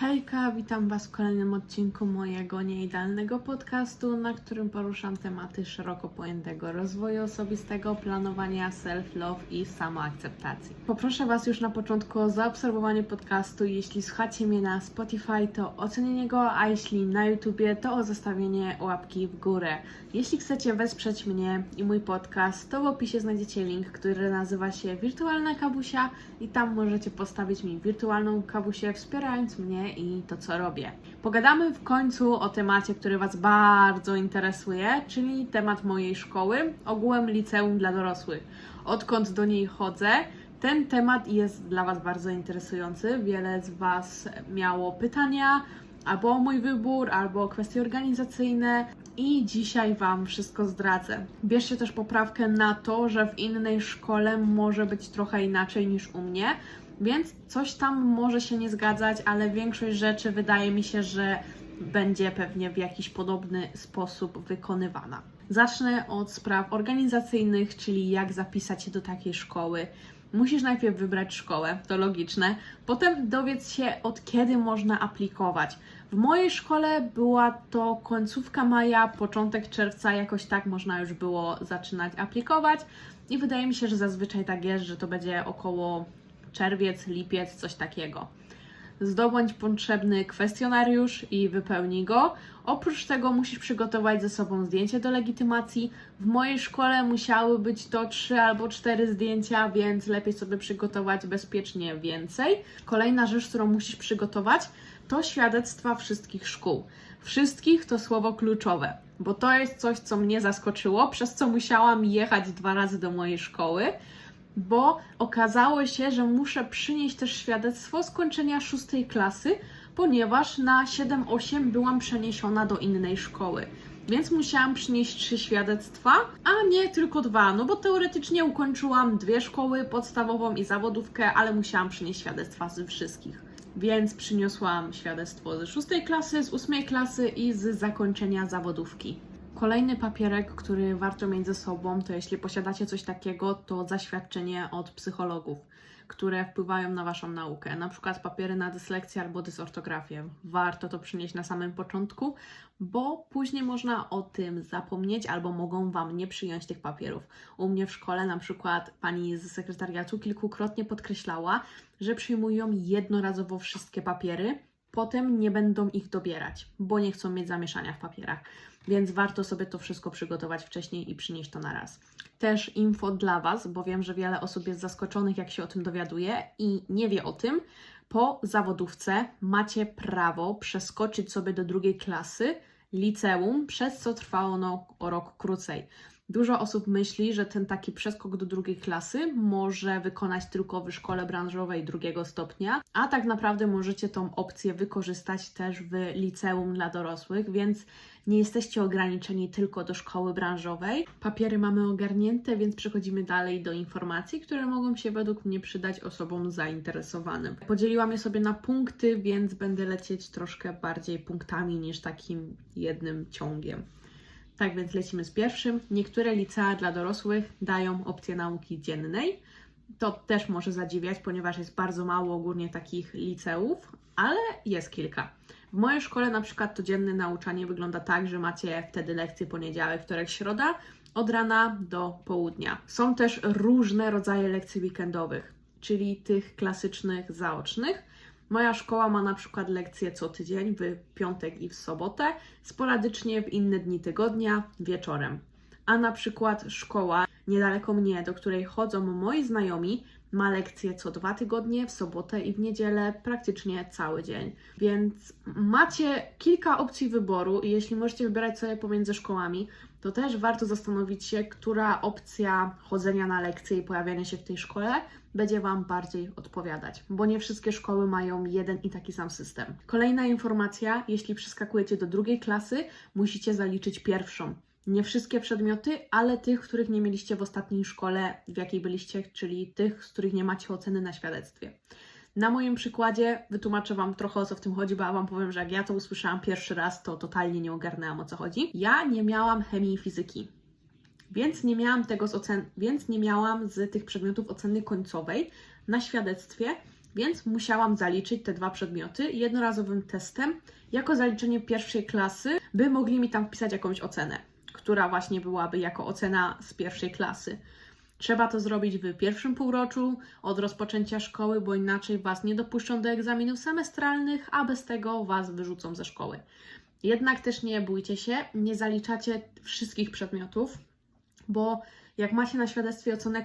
Hejka, witam Was w kolejnym odcinku mojego nieidealnego podcastu, na którym poruszam tematy szeroko pojętego rozwoju osobistego, planowania self-love i samoakceptacji. Poproszę Was już na początku o zaobserwowanie podcastu. Jeśli słuchacie mnie na Spotify, to ocenienie go, a jeśli na YouTubie, to o zostawienie łapki w górę. Jeśli chcecie wesprzeć mnie i mój podcast, to w opisie znajdziecie link, który nazywa się Wirtualna Kabusia i tam możecie postawić mi wirtualną kabusię, wspierając mnie i to, co robię. Pogadamy w końcu o temacie, który Was bardzo interesuje, czyli temat mojej szkoły, ogółem liceum dla dorosłych. Odkąd do niej chodzę, ten temat jest dla Was bardzo interesujący. Wiele z Was miało pytania albo o mój wybór, albo o kwestie organizacyjne. I dzisiaj Wam wszystko zdradzę. Bierzcie też poprawkę na to, że w innej szkole może być trochę inaczej niż u mnie, więc coś tam może się nie zgadzać, ale większość rzeczy wydaje mi się, że będzie pewnie w jakiś podobny sposób wykonywana. Zacznę od spraw organizacyjnych, czyli jak zapisać się do takiej szkoły. Musisz najpierw wybrać szkołę, to logiczne. Potem dowiedz się, od kiedy można aplikować. W mojej szkole była to końcówka maja, początek czerwca, jakoś tak można już było zaczynać aplikować. I wydaje mi się, że zazwyczaj tak jest, że to będzie około czerwiec, lipiec, coś takiego. Zdobądź potrzebny kwestionariusz i wypełnij go. Oprócz tego musisz przygotować ze sobą zdjęcie do legitymacji. W mojej szkole musiały być to trzy albo cztery zdjęcia, więc lepiej sobie przygotować bezpiecznie więcej. Kolejna rzecz, którą musisz przygotować, to świadectwa wszystkich szkół. Wszystkich to słowo kluczowe, bo to jest coś, co mnie zaskoczyło, przez co musiałam jechać dwa razy do mojej szkoły bo okazało się, że muszę przynieść też świadectwo skończenia szóstej klasy, ponieważ na 7-8 byłam przeniesiona do innej szkoły. Więc musiałam przynieść trzy świadectwa, a nie tylko dwa, no bo teoretycznie ukończyłam dwie szkoły, podstawową i zawodówkę, ale musiałam przynieść świadectwa ze wszystkich. Więc przyniosłam świadectwo ze szóstej klasy, z ósmej klasy i z zakończenia zawodówki. Kolejny papierek, który warto mieć ze sobą, to jeśli posiadacie coś takiego, to zaświadczenie od psychologów, które wpływają na Waszą naukę. Na przykład papiery na dyslekcję albo dysortografię. Warto to przynieść na samym początku, bo później można o tym zapomnieć albo mogą Wam nie przyjąć tych papierów. U mnie w szkole na przykład pani z sekretariatu kilkukrotnie podkreślała, że przyjmują jednorazowo wszystkie papiery, potem nie będą ich dobierać, bo nie chcą mieć zamieszania w papierach. Więc warto sobie to wszystko przygotować wcześniej i przynieść to na raz. Też info dla Was, bo wiem, że wiele osób jest zaskoczonych, jak się o tym dowiaduje i nie wie o tym. Po zawodówce macie prawo przeskoczyć sobie do drugiej klasy liceum, przez co trwa ono o rok krócej. Dużo osób myśli, że ten taki przeskok do drugiej klasy może wykonać tylko w szkole branżowej drugiego stopnia, a tak naprawdę możecie tą opcję wykorzystać też w liceum dla dorosłych, więc nie jesteście ograniczeni tylko do szkoły branżowej. Papiery mamy ogarnięte, więc przechodzimy dalej do informacji, które mogą się według mnie przydać osobom zainteresowanym. Podzieliłam je sobie na punkty, więc będę lecieć troszkę bardziej punktami niż takim jednym ciągiem. Tak więc lecimy z pierwszym. Niektóre licea dla dorosłych dają opcję nauki dziennej. To też może zadziwiać, ponieważ jest bardzo mało ogólnie takich liceów, ale jest kilka. W mojej szkole na przykład to dzienne nauczanie wygląda tak, że macie wtedy lekcje poniedziałek, wtorek, środa od rana do południa. Są też różne rodzaje lekcji weekendowych, czyli tych klasycznych zaocznych. Moja szkoła ma na przykład lekcje co tydzień w piątek i w sobotę, sporadycznie w inne dni tygodnia wieczorem. A na przykład szkoła niedaleko mnie, do której chodzą moi znajomi, ma lekcje co dwa tygodnie, w sobotę i w niedzielę, praktycznie cały dzień. Więc macie kilka opcji wyboru i jeśli możecie wybierać sobie pomiędzy szkołami, to też warto zastanowić się, która opcja chodzenia na lekcje i pojawiania się w tej szkole będzie Wam bardziej odpowiadać, bo nie wszystkie szkoły mają jeden i taki sam system. Kolejna informacja, jeśli przeskakujecie do drugiej klasy, musicie zaliczyć pierwszą. Nie wszystkie przedmioty, ale tych, których nie mieliście w ostatniej szkole, w jakiej byliście, czyli tych, z których nie macie oceny na świadectwie. Na moim przykładzie wytłumaczę Wam trochę o co w tym chodzi, bo ja Wam powiem, że jak ja to usłyszałam pierwszy raz, to totalnie nie ogarnęłam o co chodzi. Ja nie miałam chemii i fizyki, więc nie miałam tego z ocen, więc nie miałam z tych przedmiotów oceny końcowej na świadectwie, Więc musiałam zaliczyć te dwa przedmioty jednorazowym testem jako zaliczenie pierwszej klasy, by mogli mi tam wpisać jakąś ocenę, która właśnie byłaby jako ocena z pierwszej klasy. Trzeba to zrobić w pierwszym półroczu od rozpoczęcia szkoły, bo inaczej Was nie dopuszczą do egzaminów semestralnych, a bez tego Was wyrzucą ze szkoły. Jednak też nie bójcie się, nie zaliczacie wszystkich przedmiotów, bo jak macie na świadectwie ocenę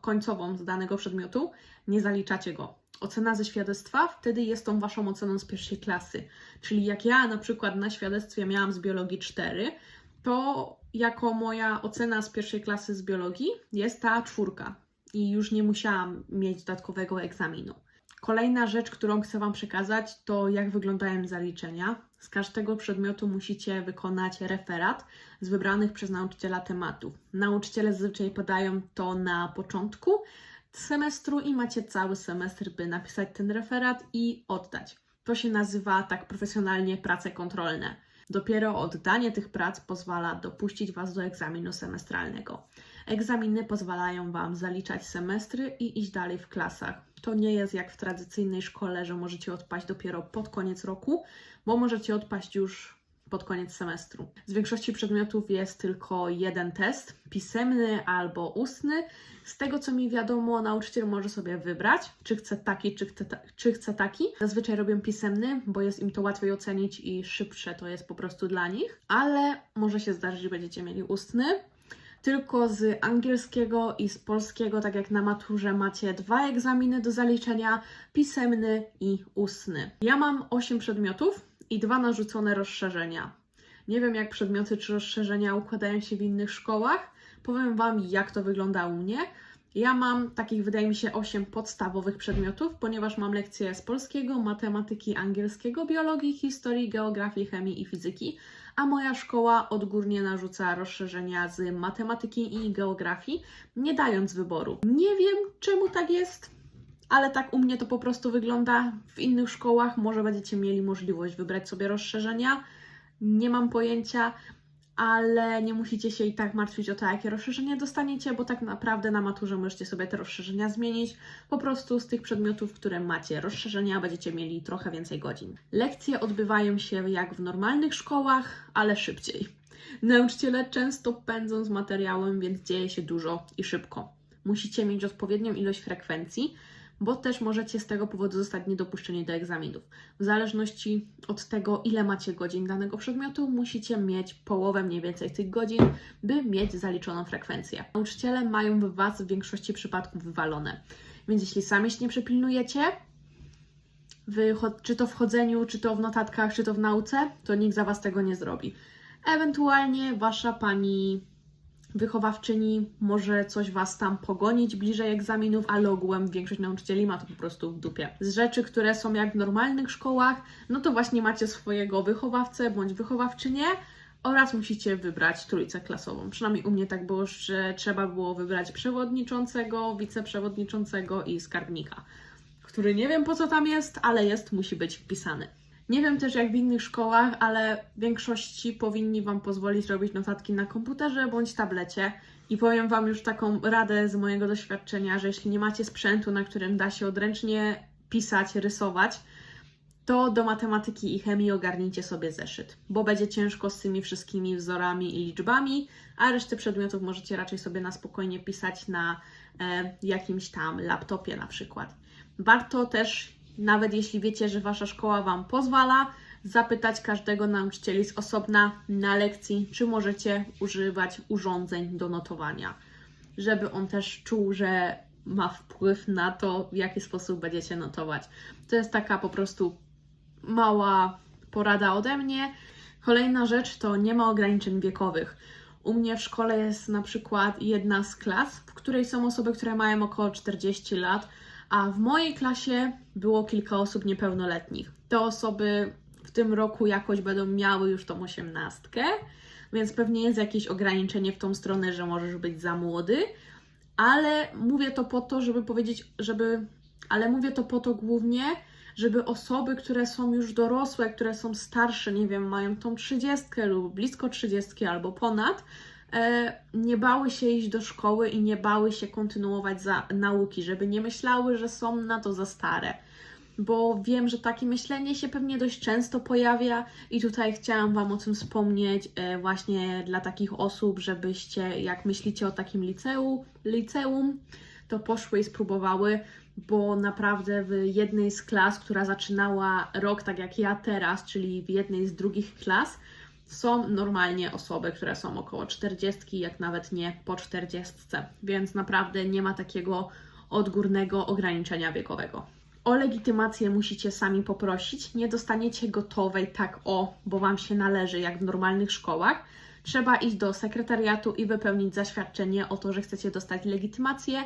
końcową z danego przedmiotu, nie zaliczacie go. Ocena ze świadectwa wtedy jest tą waszą oceną z pierwszej klasy. Czyli jak ja na przykład na świadectwie miałam z biologii 4, to jako moja ocena z pierwszej klasy z biologii jest ta czwórka i już nie musiałam mieć dodatkowego egzaminu. Kolejna rzecz, którą chcę Wam przekazać, to jak wyglądają zaliczenia. Z każdego przedmiotu musicie wykonać referat z wybranych przez nauczyciela tematów. Nauczyciele zazwyczaj podają to na początku semestru i macie cały semestr, by napisać ten referat i oddać. To się nazywa tak profesjonalnie prace kontrolne. Dopiero oddanie tych prac pozwala dopuścić Was do egzaminu semestralnego. Egzaminy pozwalają Wam zaliczać semestry i iść dalej w klasach. To nie jest jak w tradycyjnej szkole, że możecie odpaść dopiero pod koniec roku, bo możecie odpaść już pod koniec semestru. Z większości przedmiotów jest tylko jeden test, pisemny albo ustny. Z tego co mi wiadomo, nauczyciel może sobie wybrać, czy chce taki, czy chce, ta- czy chce taki. Zazwyczaj robią pisemny, bo jest im to łatwiej ocenić i szybsze to jest po prostu dla nich, ale może się zdarzyć, że będziecie mieli ustny. Tylko z angielskiego i z polskiego, tak jak na maturze, macie dwa egzaminy do zaliczenia: pisemny i ustny. Ja mam 8 przedmiotów i dwa narzucone rozszerzenia. Nie wiem, jak przedmioty czy rozszerzenia układają się w innych szkołach. Powiem Wam, jak to wygląda u mnie. Ja mam takich, wydaje mi się, 8 podstawowych przedmiotów, ponieważ mam lekcje z polskiego, matematyki, angielskiego, biologii, historii, geografii, chemii i fizyki, a moja szkoła odgórnie narzuca rozszerzenia z matematyki i geografii, nie dając wyboru. Nie wiem, czemu tak jest, ale tak u mnie to po prostu wygląda. W innych szkołach może będziecie mieli możliwość wybrać sobie rozszerzenia. Nie mam pojęcia, ale nie musicie się i tak martwić o to, jakie rozszerzenie dostaniecie, bo tak naprawdę na maturze możecie sobie te rozszerzenia zmienić. Po prostu z tych przedmiotów, które macie rozszerzenia, będziecie mieli trochę więcej godzin. Lekcje odbywają się jak w normalnych szkołach, ale szybciej. Nauczyciele często pędzą z materiałem, więc dzieje się dużo i szybko. Musicie mieć odpowiednią ilość frekwencji, bo też możecie z tego powodu zostać niedopuszczeni do egzaminów. W zależności od tego, ile macie godzin danego przedmiotu, musicie mieć połowę mniej więcej tych godzin, by mieć zaliczoną frekwencję. Nauczyciele mają w Was w większości przypadków wywalone, więc jeśli sami się nie przepilnujecie, czy to w chodzeniu, czy to w notatkach, czy to w nauce, to nikt za Was tego nie zrobi. Ewentualnie Wasza pani wychowawczyni może coś Was tam pogonić bliżej egzaminów, ale ogółem większość nauczycieli ma to po prostu w dupie. Z rzeczy, które są jak w normalnych szkołach, no to właśnie macie swojego wychowawcę bądź wychowawczynię oraz musicie wybrać trójcę klasową. Przynajmniej u mnie tak było, że trzeba było wybrać przewodniczącego, wiceprzewodniczącego i skarbnika, który nie wiem po co tam jest, ale jest, musi być wpisany. Nie wiem też jak w innych szkołach, ale w większości powinni Wam pozwolić robić notatki na komputerze bądź tablecie. I powiem Wam już taką radę z mojego doświadczenia, że jeśli nie macie sprzętu, na którym da się odręcznie pisać, rysować, to do matematyki i chemii ogarnijcie sobie zeszyt, bo będzie ciężko z tymi wszystkimi wzorami i liczbami, a resztę przedmiotów możecie raczej sobie na spokojnie pisać na e, jakimś tam laptopie na przykład. Warto też, nawet jeśli wiecie, że Wasza szkoła Wam pozwala, zapytać każdego nauczycieli z osobna na lekcji, czy możecie używać urządzeń do notowania, żeby on też czuł, że ma wpływ na to, w jaki sposób będziecie notować. To jest taka po prostu mała porada ode mnie. Kolejna rzecz to nie ma ograniczeń wiekowych. U mnie w szkole jest na przykład jedna z klas, w której są osoby, które mają około 40 lat, a w mojej klasie było kilka osób niepełnoletnich. Te osoby w tym roku jakoś będą miały już tą osiemnastkę, więc pewnie jest jakieś ograniczenie w tą stronę, że możesz być za młody, ale mówię to po to, żeby powiedzieć, żeby, ale mówię to po to głównie, żeby osoby, które są już dorosłe, które są starsze, nie wiem, mają tą trzydziestkę lub blisko trzydziestki albo ponad, nie bały się iść do szkoły i nie bały się kontynuować nauki, żeby nie myślały, że są na to za stare. bo wiem, że takie myślenie się pewnie dość często pojawia i tutaj chciałam Wam o tym wspomnieć e, właśnie dla takich osób, żebyście jak myślicie o takim liceum, liceum to poszły i spróbowały, bo naprawdę w jednej z klas, która zaczynała rok tak jak ja teraz, czyli w jednej z drugich klas, są normalnie osoby, które są około 40, jak nawet nie po 40, więc naprawdę nie ma takiego odgórnego ograniczenia wiekowego. O legitymację musicie sami poprosić, nie dostaniecie gotowej tak o, bo Wam się należy jak w normalnych szkołach. Trzeba iść do sekretariatu i wypełnić zaświadczenie o to, że chcecie dostać legitymację,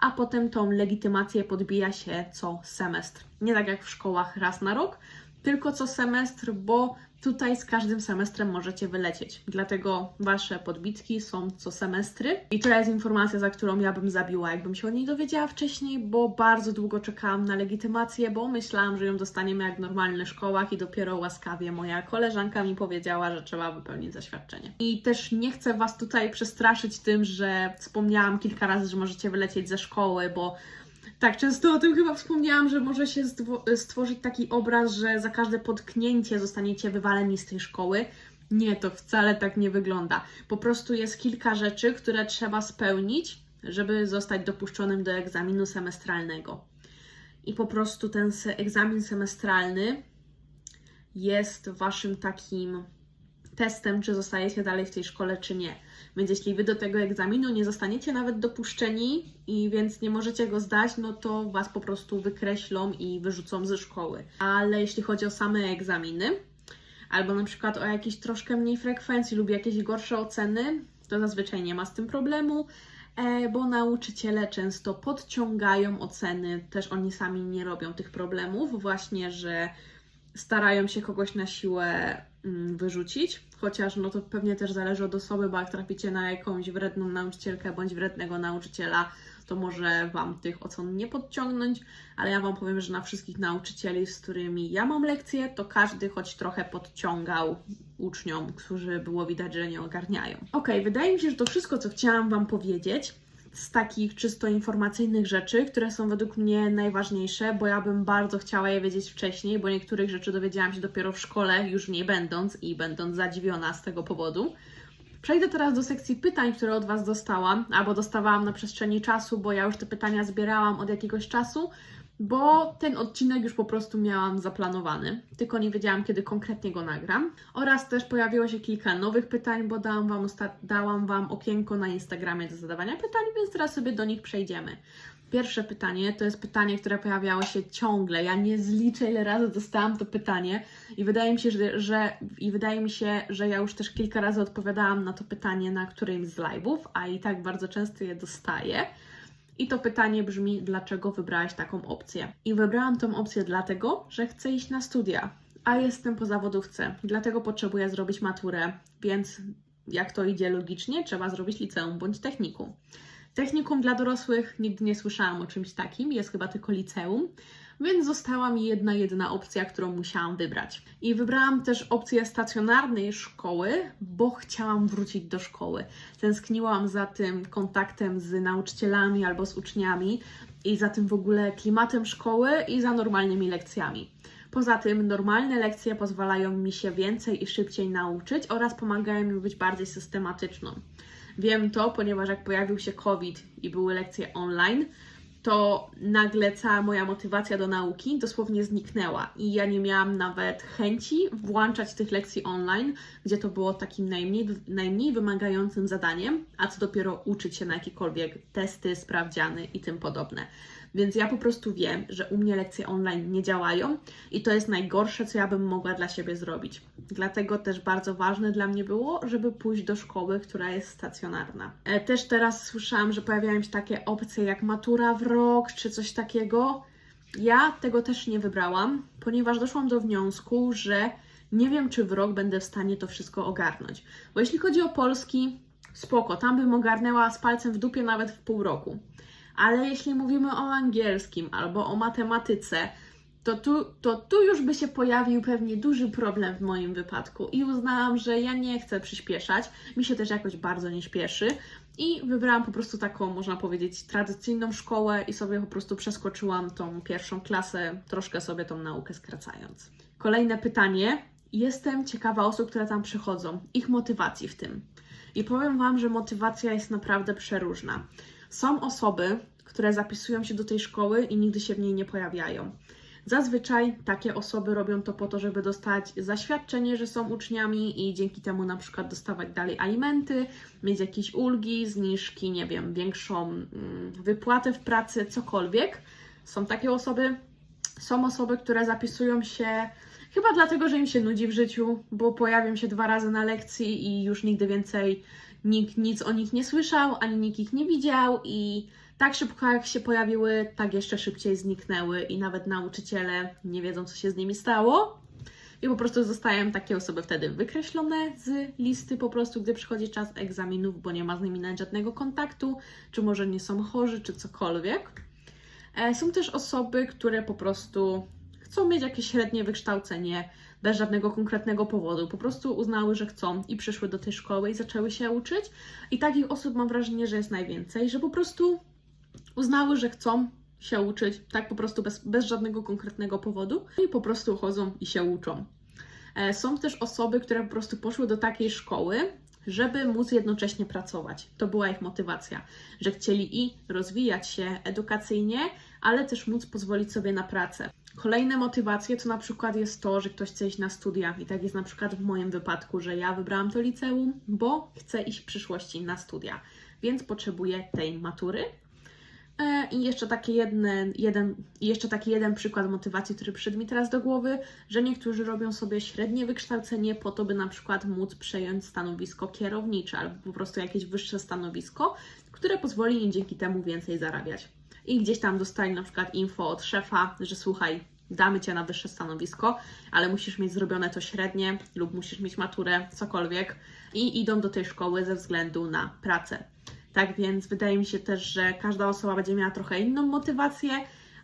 a potem tą legitymację podbija się co semestr. Nie tak jak w szkołach raz na rok, tylko co semestr, bo tutaj z każdym semestrem możecie wylecieć. Dlatego wasze podbitki są co semestry. I to jest informacja, za którą ja bym zabiła, jakbym się o niej dowiedziała wcześniej, bo bardzo długo czekałam na legitymację, bo myślałam, że ją dostaniemy jak w normalnych szkołach i dopiero łaskawie moja koleżanka mi powiedziała, że trzeba wypełnić zaświadczenie. I też nie chcę was tutaj przestraszyć tym, że wspomniałam kilka razy, że możecie wylecieć ze szkoły, bo tak, często o tym chyba wspomniałam, że może się stwo- stworzyć taki obraz, że za każde potknięcie zostaniecie wywaleni z tej szkoły. Nie, to wcale tak nie wygląda. Po prostu jest kilka rzeczy, które trzeba spełnić, żeby zostać dopuszczonym do egzaminu semestralnego. I po prostu ten egzamin semestralny jest waszym takim testem, czy zostajecie dalej w tej szkole, czy nie. Więc jeśli wy do tego egzaminu nie zostaniecie nawet dopuszczeni i więc nie możecie go zdać, no to was po prostu wykreślą i wyrzucą ze szkoły. Ale jeśli chodzi o same egzaminy, albo na przykład o jakieś troszkę mniej frekwencji lub jakieś gorsze oceny, to zazwyczaj nie ma z tym problemu, e, bo nauczyciele często podciągają oceny, też oni sami nie robią tych problemów, właśnie, że starają się kogoś na siłę mm, wyrzucić, chociaż no to pewnie też zależy od osoby, bo jak traficie na jakąś wredną nauczycielkę bądź wrednego nauczyciela, to może Wam tych ocen nie podciągnąć, ale ja Wam powiem, że na wszystkich nauczycieli, z którymi ja mam lekcje, to każdy choć trochę podciągał uczniom, którzy było widać, że nie ogarniają. Ok, wydaje mi się, że to wszystko, co chciałam Wam powiedzieć z takich czysto informacyjnych rzeczy, które są według mnie najważniejsze, bo ja bym bardzo chciała je wiedzieć wcześniej, bo niektórych rzeczy dowiedziałam się dopiero w szkole, już nie będąc i będąc zadziwiona z tego powodu. Przejdę teraz do sekcji pytań, które od Was dostałam, albo dostawałam na przestrzeni czasu, bo ja już te pytania zbierałam od jakiegoś czasu, bo ten odcinek już po prostu miałam zaplanowany, tylko nie wiedziałam, kiedy konkretnie go nagram. Oraz też pojawiło się kilka nowych pytań, bo dałam Wam, dałam wam okienko na Instagramie do zadawania pytań, więc teraz sobie do nich przejdziemy. Pierwsze pytanie to jest pytanie, które pojawiało się ciągle. Ja nie zliczę, ile razy dostałam to pytanie i wydaje mi się, że, że, i wydaje mi się, że ja już też kilka razy odpowiadałam na to pytanie na którymś z live'ów, a i tak bardzo często je dostaję. I to pytanie brzmi, dlaczego wybrałaś taką opcję? I wybrałam tą opcję dlatego, że chcę iść na studia, a jestem po zawodówce, dlatego potrzebuję zrobić maturę, więc jak to idzie logicznie, trzeba zrobić liceum bądź technikum. Technikum dla dorosłych nigdy nie słyszałam o czymś takim, jest chyba tylko liceum, więc została mi jedna, jedyna opcja, którą musiałam wybrać. I wybrałam też opcję stacjonarnej szkoły, bo chciałam wrócić do szkoły. Tęskniłam za tym kontaktem z nauczycielami albo z uczniami i za tym w ogóle klimatem szkoły i za normalnymi lekcjami. Poza tym normalne lekcje pozwalają mi się więcej i szybciej nauczyć oraz pomagają mi być bardziej systematyczną. Wiem to, ponieważ jak pojawił się COVID i były lekcje online, to nagle cała moja motywacja do nauki dosłownie zniknęła i ja nie miałam nawet chęci włączać tych lekcji online, gdzie to było takim najmniej, najmniej wymagającym zadaniem, a co dopiero uczyć się na jakiekolwiek testy, sprawdziany i tym podobne. Więc ja po prostu wiem, że u mnie lekcje online nie działają i to jest najgorsze, co ja bym mogła dla siebie zrobić. Dlatego też bardzo ważne dla mnie było, żeby pójść do szkoły, która jest stacjonarna. E, Też teraz słyszałam, że pojawiają się takie opcje jak matura w rok czy coś takiego. Ja tego też nie wybrałam, ponieważ doszłam do wniosku, że nie wiem, czy w rok będę w stanie to wszystko ogarnąć. Bo jeśli chodzi o polski, spoko, tam bym ogarnęła z palcem w dupie nawet w pół roku. Ale jeśli mówimy o angielskim albo o matematyce, to tu, to tu już by się pojawił pewnie duży problem w moim wypadku i uznałam, że ja nie chcę przyspieszać. Mi się też jakoś bardzo nie śpieszy i wybrałam po prostu taką, można powiedzieć, tradycyjną szkołę i sobie po prostu przeskoczyłam tą pierwszą klasę, troszkę sobie tą naukę skracając. Kolejne pytanie. Jestem ciekawa osób, które tam przychodzą, ich motywacji w tym. I powiem Wam, że motywacja jest naprawdę przeróżna. Są osoby, które zapisują się do tej szkoły i nigdy się w niej nie pojawiają. Zazwyczaj takie osoby robią to po to, żeby dostać zaświadczenie, że są uczniami i dzięki temu na przykład dostawać dalej alimenty, mieć jakieś ulgi, zniżki, nie wiem, większą mm, wypłatę w pracy, cokolwiek. Są takie osoby. Są osoby, które zapisują się chyba dlatego, że im się nudzi w życiu, bo pojawią się dwa razy na lekcji i już nigdy więcej nikt nic o nich nie słyszał, ani nikt ich nie widział i tak szybko jak się pojawiły, tak jeszcze szybciej zniknęły i nawet nauczyciele nie wiedzą, co się z nimi stało. I po prostu zostają takie osoby wtedy wykreślone z listy po prostu, gdy przychodzi czas egzaminów, bo nie ma z nimi nawet żadnego kontaktu, czy może nie są chorzy, czy cokolwiek. E, Są też osoby, które po prostu chcą mieć jakieś średnie wykształcenie bez żadnego konkretnego powodu. Po prostu uznały, że chcą i przyszły do tej szkoły i zaczęły się uczyć. I takich osób mam wrażenie, że jest najwięcej, że po prostu uznały, że chcą się uczyć, tak po prostu bez, bez żadnego konkretnego powodu i po prostu chodzą i się uczą. E, Są też osoby, które po prostu poszły do takiej szkoły, żeby móc jednocześnie pracować. To była ich motywacja, że chcieli i rozwijać się edukacyjnie, ale też móc pozwolić sobie na pracę. Kolejne motywacje to na przykład jest to, że ktoś chce iść na studia i tak jest na przykład w moim wypadku, że ja wybrałam to liceum, bo chcę iść w przyszłości na studia, więc potrzebuję tej matury. E, I jeszcze taki jeden, jeden, jeszcze taki jeden przykład motywacji, który przyszedł mi teraz do głowy, że niektórzy robią sobie średnie wykształcenie po to, by na przykład móc przejąć stanowisko kierownicze albo po prostu jakieś wyższe stanowisko, które pozwoli im dzięki temu więcej zarabiać. I gdzieś tam dostali na przykład info od szefa, że słuchaj, damy Cię na wyższe stanowisko, ale musisz mieć zrobione to średnie lub musisz mieć maturę, cokolwiek i idą do tej szkoły ze względu na pracę. Tak więc wydaje mi się też, że każda osoba będzie miała trochę inną motywację,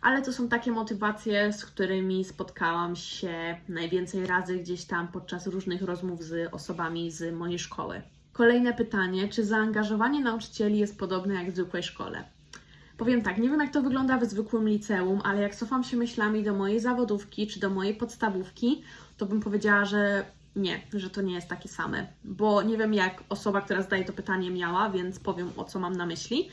ale to są takie motywacje, z którymi spotkałam się najwięcej razy gdzieś tam podczas różnych rozmów z osobami z mojej szkoły. Kolejne pytanie: czy zaangażowanie nauczycieli jest podobne jak w zwykłej szkole? Powiem tak, nie wiem jak to wygląda w zwykłym liceum, ale jak cofam się myślami do mojej zawodówki czy do mojej podstawówki, to bym powiedziała, że nie, że to nie jest takie same. Bo nie wiem jak osoba, która zadaje to pytanie miała, więc powiem o co mam na myśli.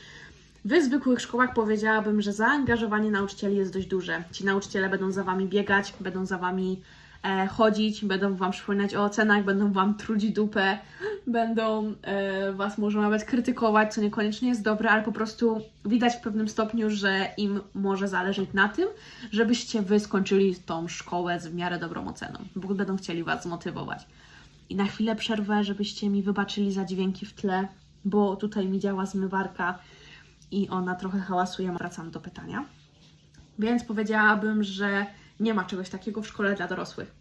W zwykłych szkołach powiedziałabym, że zaangażowanie nauczycieli jest dość duże. Ci nauczyciele będą za Wami biegać, będą za Wami e, chodzić, będą Wam przypominać o ocenach, będą Wam trudzić dupę, będą e, Was może nawet krytykować, co niekoniecznie jest dobre, ale po prostu widać w pewnym stopniu, że im może zależeć na tym, żebyście Wy skończyli tą szkołę z w miarę dobrą oceną, bo będą chcieli Was zmotywować. I na chwilę przerwę, żebyście mi wybaczyli za dźwięki w tle, bo tutaj mi działa zmywarka i ona trochę hałasuje. Wracam do pytania. Więc powiedziałabym, że nie ma czegoś takiego w szkole dla dorosłych.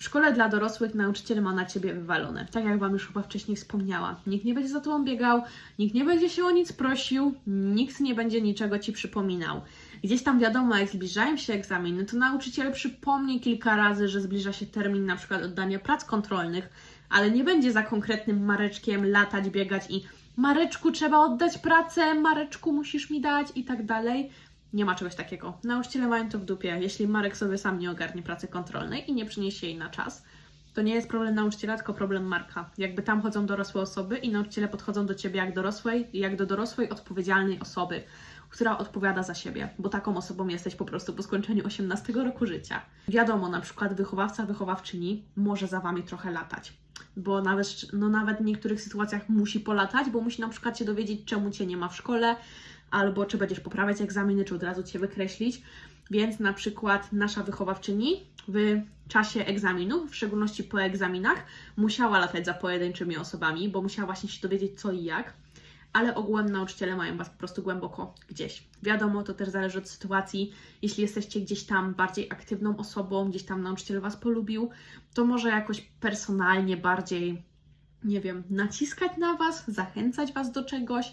W szkole dla dorosłych nauczyciel ma na ciebie wywalone. Tak jak Wam już chyba wcześniej wspomniała. Nikt nie będzie za Tobą biegał, nikt nie będzie się o nic prosił, nikt nie będzie niczego Ci przypominał. Gdzieś tam wiadomo, jak zbliżają się egzaminy, to nauczyciel przypomni kilka razy, że zbliża się termin na przykład oddania prac kontrolnych, ale nie będzie za konkretnym Mareczkiem latać, biegać i Mareczku, trzeba oddać pracę, Mareczku, musisz mi dać i tak dalej. Nie ma czegoś takiego. Nauczyciele mają to w dupie. Jeśli Marek sobie sam nie ogarnie pracy kontrolnej i nie przyniesie jej na czas, to nie jest problem nauczyciela, tylko problem Marka. Jakby tam chodzą dorosłe osoby i nauczyciele podchodzą do ciebie jak dorosłej, jak do dorosłej, odpowiedzialnej osoby, która odpowiada za siebie, bo taką osobą jesteś po prostu po skończeniu 18 roku życia. Wiadomo, na przykład wychowawca, wychowawczyni może za wami trochę latać, bo nawet, no nawet w niektórych sytuacjach musi polatać, bo musi na przykład się dowiedzieć, czemu cię nie ma w szkole, albo czy będziesz poprawiać egzaminy, czy od razu cię wykreślić. Więc na przykład nasza wychowawczyni w czasie egzaminów, w szczególności po egzaminach, musiała latać za pojedynczymi osobami, bo musiała właśnie się dowiedzieć co i jak. Ale ogółem nauczyciele mają Was po prostu głęboko gdzieś. Wiadomo, to też zależy od sytuacji. Jeśli jesteście gdzieś tam bardziej aktywną osobą, gdzieś tam nauczyciel Was polubił, to może jakoś personalnie bardziej, nie wiem, naciskać na Was, zachęcać Was do czegoś,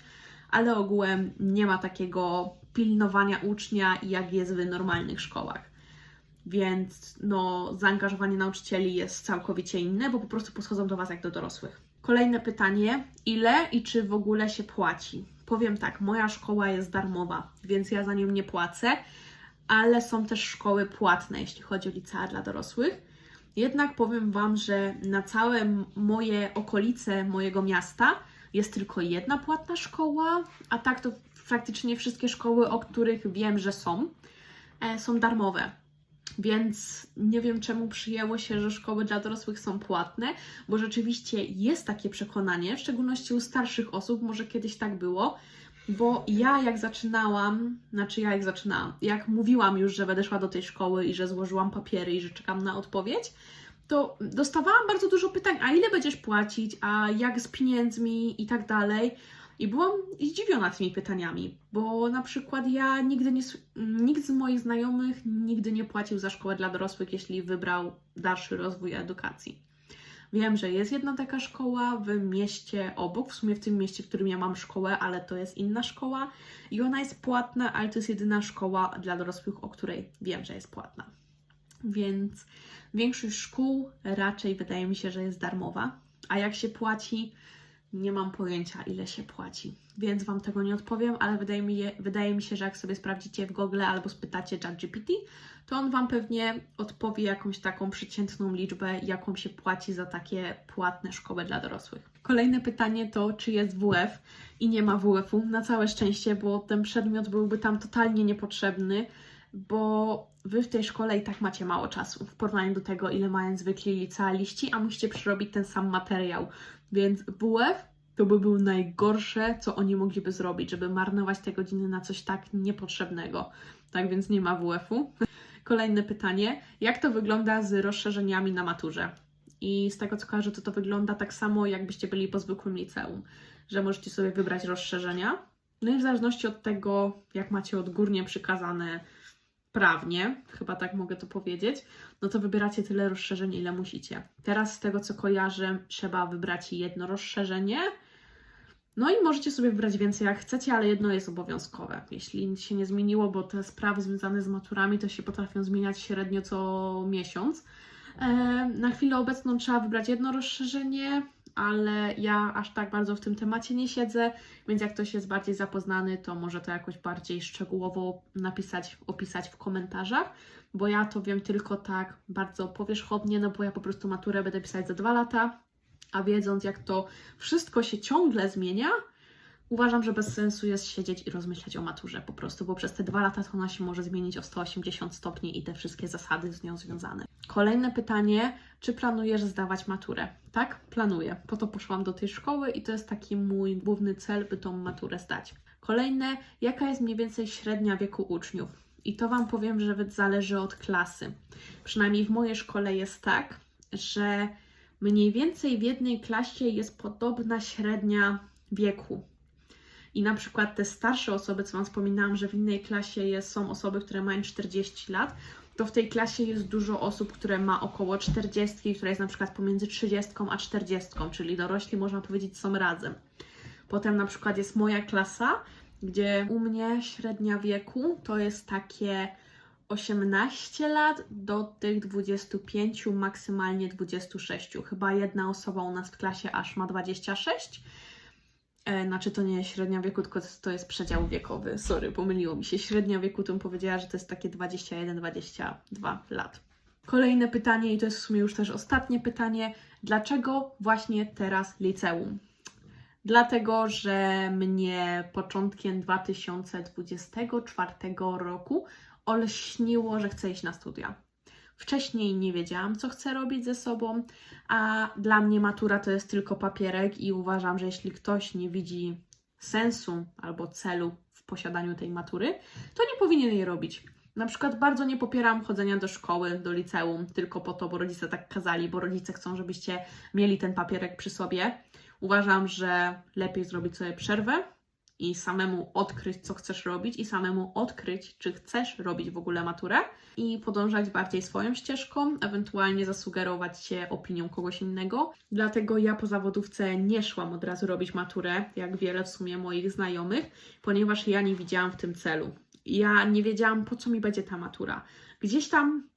ale ogółem nie ma takiego pilnowania ucznia, jak jest w normalnych szkołach. więc no, zaangażowanie nauczycieli jest całkowicie inne, bo po prostu podchodzą do Was jak do dorosłych. Kolejne pytanie: ile i czy w ogóle się płaci? Powiem tak, moja szkoła jest darmowa, więc ja za nią nie płacę, ale są też szkoły płatne, jeśli chodzi o licea dla dorosłych. Jednak powiem Wam, że na całe moje okolice mojego miasta jest tylko jedna płatna szkoła, a tak to praktycznie wszystkie szkoły, o których wiem, że są, e, są darmowe. Więc nie wiem, czemu przyjęło się, że szkoły dla dorosłych są płatne, bo rzeczywiście jest takie przekonanie, w szczególności u starszych osób, może kiedyś tak było, bo ja jak zaczynałam, znaczy ja jak zaczynałam, jak mówiłam już, że będę szła do tej szkoły i że złożyłam papiery i że czekam na odpowiedź, to dostawałam bardzo dużo pytań, a ile będziesz płacić, a jak z pieniędzmi i tak dalej. I byłam zdziwiona tymi pytaniami, bo na przykład ja nigdy nie, nikt z moich znajomych nigdy nie płacił za szkołę dla dorosłych, jeśli wybrał dalszy rozwój edukacji. Wiem, że jest jedna taka szkoła w mieście obok, w sumie w tym mieście, w którym ja mam szkołę, ale to jest inna szkoła i ona jest płatna, ale to jest jedyna szkoła dla dorosłych, o której wiem, że jest płatna. Więc większość szkół raczej wydaje mi się, że jest darmowa, a jak się płaci, nie mam pojęcia, ile się płaci, więc Wam tego nie odpowiem, ale wydaje mi, je, wydaje mi się, że jak sobie sprawdzicie w Google albo spytacie ChatGPT, to on Wam pewnie odpowie jakąś taką przeciętną liczbę, jaką się płaci za takie płatne szkoły dla dorosłych. Kolejne pytanie to, czy jest WF i nie ma WF-u. Na całe szczęście, bo ten przedmiot byłby tam totalnie niepotrzebny, bo Wy w tej szkole i tak macie mało czasu w porównaniu do tego, ile mają zwykli licealiści, a musicie przerobić ten sam materiał. Więc WF to by było najgorsze, co oni mogliby zrobić, żeby marnować te godziny na coś tak niepotrzebnego. Tak więc nie ma WF-u. Kolejne pytanie. Jak to wygląda z rozszerzeniami na maturze? I z tego co kojarzę, to to wygląda tak samo, jakbyście byli po zwykłym liceum, że możecie sobie wybrać rozszerzenia. No i w zależności od tego, jak macie odgórnie przykazane prawnie, chyba tak mogę to powiedzieć, no to wybieracie tyle rozszerzeń, ile musicie. Teraz z tego co kojarzę, trzeba wybrać jedno rozszerzenie. No i możecie sobie wybrać więcej jak chcecie, ale jedno jest obowiązkowe. Jeśli nic się nie zmieniło, bo te sprawy związane z maturami to się potrafią zmieniać średnio co miesiąc. E, Na chwilę obecną trzeba wybrać jedno rozszerzenie, ale ja aż tak bardzo w tym temacie nie siedzę, więc jak ktoś jest bardziej zapoznany, to może to jakoś bardziej szczegółowo napisać, opisać w komentarzach, bo ja to wiem tylko tak bardzo powierzchownie, no bo ja po prostu maturę będę pisać za dwa lata, a wiedząc jak to wszystko się ciągle zmienia, uważam, że bez sensu jest siedzieć i rozmyślać o maturze po prostu, bo przez te dwa lata to ona się może zmienić o 180 stopni i te wszystkie zasady z nią związane. Kolejne pytanie, czy planujesz zdawać maturę? Tak, planuję. Po to poszłam do tej szkoły i to jest taki mój główny cel, by tą maturę zdać. Kolejne, jaka jest mniej więcej średnia wieku uczniów? I to Wam powiem, że zależy od klasy. Przynajmniej w mojej szkole jest tak, że mniej więcej w jednej klasie jest podobna średnia wieku. I na przykład te starsze osoby, co Wam wspominałam, że w innej klasie jest, są osoby, które mają 40 lat, to w tej klasie jest dużo osób, które ma około 40, która jest na przykład pomiędzy 30 a 40, czyli dorośli, można powiedzieć, są razem. Potem na przykład jest moja klasa, gdzie u mnie średnia wieku to jest takie 18 lat do tych 25, maksymalnie 26. Chyba jedna osoba u nas w klasie aż ma 26. E, znaczy to nie jest średnia wieku, tylko to- jest przedział wiekowy. Sorry, pomyliło mi się. Średnia wieku to bym powiedziała, że to jest takie 21-22 lat. Kolejne pytanie, i to jest w sumie już też ostatnie pytanie. Dlaczego właśnie teraz liceum? Dlatego, że mnie początkiem 2024 roku olśniło, że chcę iść na studia. Wcześniej nie wiedziałam, co chcę robić ze sobą, a dla mnie matura to jest tylko papierek i uważam, że jeśli ktoś nie widzi sensu albo celu w posiadaniu tej matury, to nie powinien jej robić. Na przykład bardzo nie popieram chodzenia do szkoły, do liceum tylko po to, bo rodzice tak kazali, bo rodzice chcą, żebyście mieli ten papierek przy sobie. Uważam, że lepiej zrobić sobie przerwę i samemu odkryć, co chcesz robić, i samemu odkryć, czy chcesz robić w ogóle maturę, i podążać bardziej swoją ścieżką, ewentualnie zasugerować się opinią kogoś innego. Dlatego ja po zawodówce nie szłam od razu robić maturę, jak wiele w sumie moich znajomych, ponieważ ja nie widziałam w tym celu. Ja nie wiedziałam, po co mi będzie ta matura. Gdzieś tam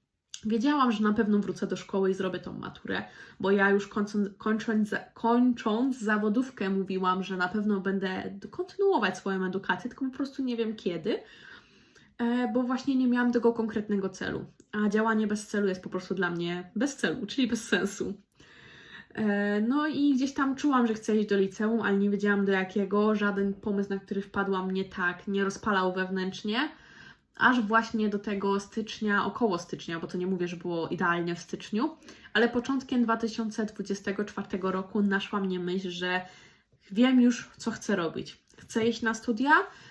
Wiedziałam, że na pewno wrócę do szkoły i zrobię tą maturę, bo ja już kończąc, kończąc, kończąc zawodówkę mówiłam, że na pewno będę kontynuować swoją edukację, tylko po prostu nie wiem kiedy, e, bo właśnie nie miałam tego konkretnego celu. A działanie bez celu jest po prostu dla mnie bez celu, czyli bez sensu. E, No i gdzieś tam czułam, że chcę iść do liceum, ale nie wiedziałam do jakiego. Żaden pomysł, na który wpadłam, nie tak, nie rozpalał wewnętrznie. Aż właśnie do tego stycznia, około stycznia, bo to nie mówię, że było idealnie w styczniu, ale początkiem 2024 roku naszła mnie myśl, że wiem już, co chcę robić. Chcę iść na studia,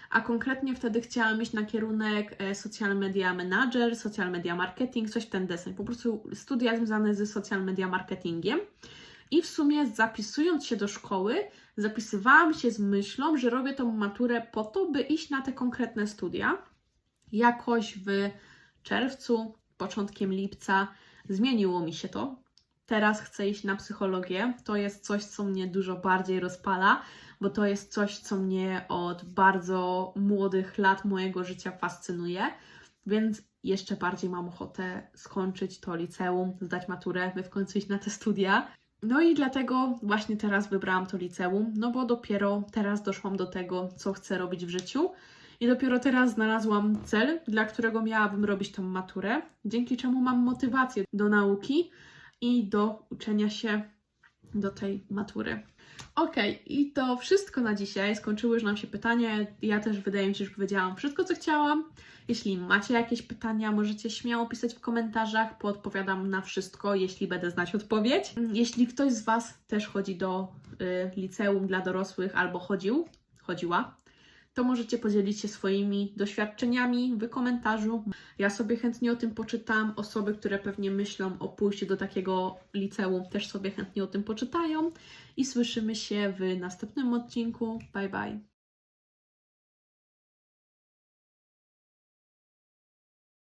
a konkretnie wtedy chciałam iść na kierunek e, social media manager, social media marketing, coś w ten deseń. Po prostu studia związane ze social media marketingiem. I w sumie zapisując się do szkoły, zapisywałam się z myślą, że robię tą maturę po to, by iść na te konkretne studia. Jakoś w czerwcu, początkiem lipca zmieniło mi się to. Teraz chcę iść na psychologię. To jest coś, co mnie dużo bardziej rozpala, bo to jest coś, co mnie od bardzo młodych lat mojego życia fascynuje. Więc jeszcze bardziej mam ochotę skończyć to liceum, zdać maturę, by w końcu iść na te studia. No i dlatego właśnie teraz wybrałam to liceum, no bo dopiero teraz doszłam do tego, co chcę robić w życiu. I dopiero teraz znalazłam cel, dla którego miałabym robić tą maturę, dzięki czemu mam motywację do nauki i do uczenia się do tej matury. Okej, i to wszystko na dzisiaj. Skończyły już nam się pytania. Ja też wydaje mi się, że powiedziałam wszystko, co chciałam. Jeśli macie jakieś pytania, możecie śmiało pisać w komentarzach, poodpowiadam na wszystko, jeśli będę znać odpowiedź. Jeśli ktoś z Was też chodzi do y, liceum dla dorosłych albo chodził, chodziła, to możecie podzielić się swoimi doświadczeniami w komentarzu. Ja sobie chętnie o tym poczytam. Osoby, które pewnie myślą o pójściu do takiego liceum, też sobie chętnie o tym poczytają. I słyszymy się w następnym odcinku. Bye bye.